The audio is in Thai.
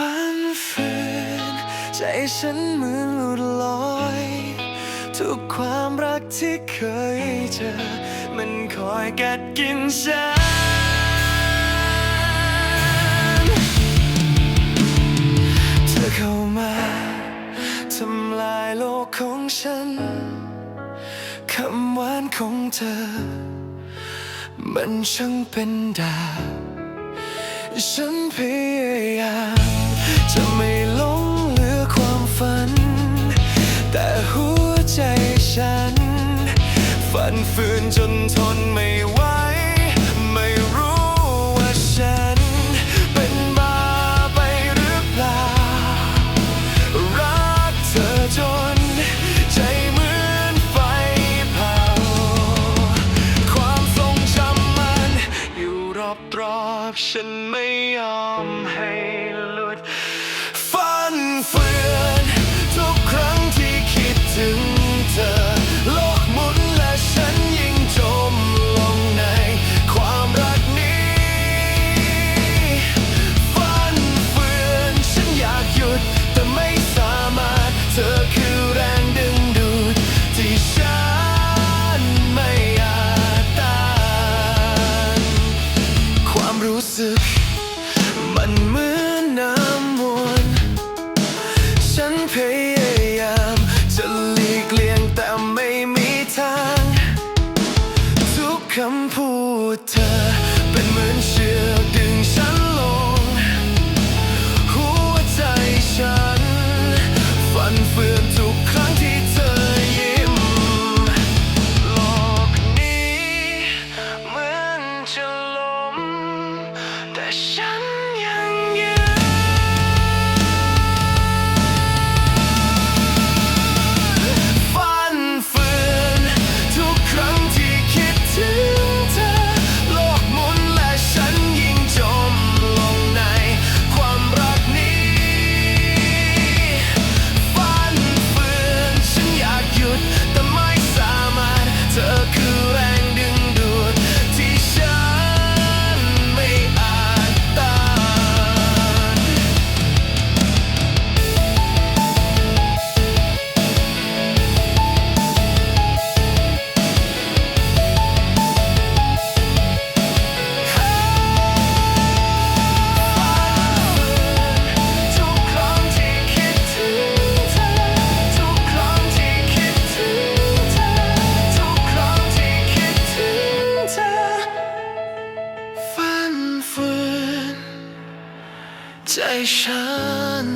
ฝันฝืนใจฉันเหมือนหลุดลอย ทุกความรักที่เคยเจอ มันคอยกัดกินฉัน เธอเข้ามาทำลายโลกของฉัน คำหวานของเธอ มันช่างเป็นดาบฉันพยายาม จะไม่หลงเหลือความฝัน แต่หัวใจฉัน ฝันฝืนจนทนไม่ไหวไม่รู้ว่าฉัน เป็นบ้าไปหรือเปล่า รักเธอจน ใจเหมือนไฟเผา ความทรงจำมัน อยู่รอบรอบๆฉันไม่ยอม เธอเป็นเหมือนเชือกดึงฉันลง หัวใจฉัน ฝันเฟือนทุกครั้งที่เธอยิ้มโลกนี้เหมือนจะล้มแต่ฉัน ใจฉัน